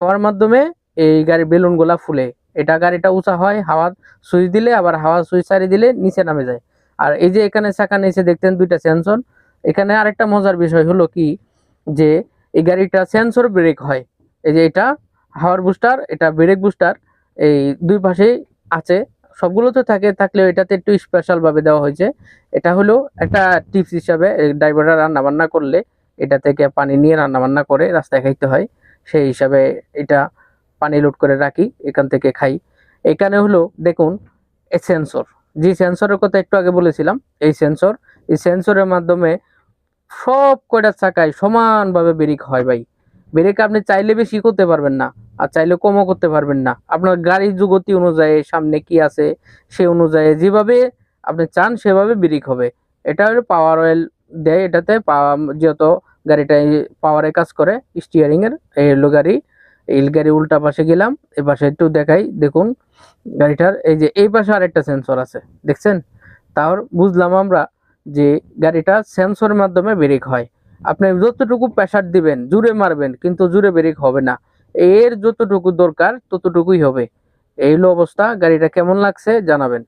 হাওয়ার মাধ্যমে এই গাড়ির বেলুনগুলা ফুলে। এটা গাড়িটা উঁচা হয়, হাওয়া সুইচ দিলে, আবার হাওয়া সুইচ সারি দিলে নিচে নামে যায়। আর এই যে এখানে চাকা নিচে দেখতেন দুইটা সেন্সর এখানে আরেকটা মজার বিষয় হলো কি, যে এই গাড়িটা সেন্সর ব্রেক হয়। এই যে এটা হাওয়ার বুস্টার এটা ব্রেক বুস্টার এই দুই পাশেই আছে। সবগুলোতে থাকে, থাকলেও এটাতে একটু স্পেশাল ভাবে দেওয়া হয়েছে। এটা হলো একটা টিপস হিসাবে ড্রাইভাররা রান্না বান্না করলে এটা থেকে পানি নিয়ে রান্না বান্না করে রাস্তায় খাইতে হয়। সেই হিসাবে এটা পানি লোড করে রাখি, এখান থেকে খাই। এখানে হলো, দেখুন, এই সেন্সর যে সেন্সরের কথা একটু আগে বলেছিলাম, এই সেন্সর এই সেন্সরের মাধ্যমে সব কয়টা চাকায় সমানভাবে ব্রেক হয় ভাই। ব্রেক আপনি চাইলে বেশি করতে পারবেন না, আর চাইলে কমও করতে পারবেন না। আপনার গাড়ির যুগতি অনুযায়ী সামনে কি আছে, সে অনুযায়ী যেভাবে আপনি চান সেভাবে ব্রেক হবে। এটা হলো পাওয়ার অয়েল দেয় এটাতে যেহেতু গাড়িটা পাওয়ারে কাজ করে স্টিয়ারিং এর এই হলো গাড়ি। এই গাড়ি উল্টা পাশে গেলাম এই পাশে একটু দেখাই, দেখুন, গাড়িটার এই যে এই পাশে আরেকটা সেন্সর আছে, দেখছেন? তার বুঝলাম আমরা যে গাড়িটা সেন্সরের মাধ্যমে ব্রেক হয়। আপনি যতটুকু প্রেসার দিবেন, জুড়ে মারবেন, কিন্তু জুড়ে ব্রেক হবে না। এর যতটুকু দরকার, ততটুকুই হবে। এই অবস্থা, গাড়িটা কেমন লাগছে জানাবেন।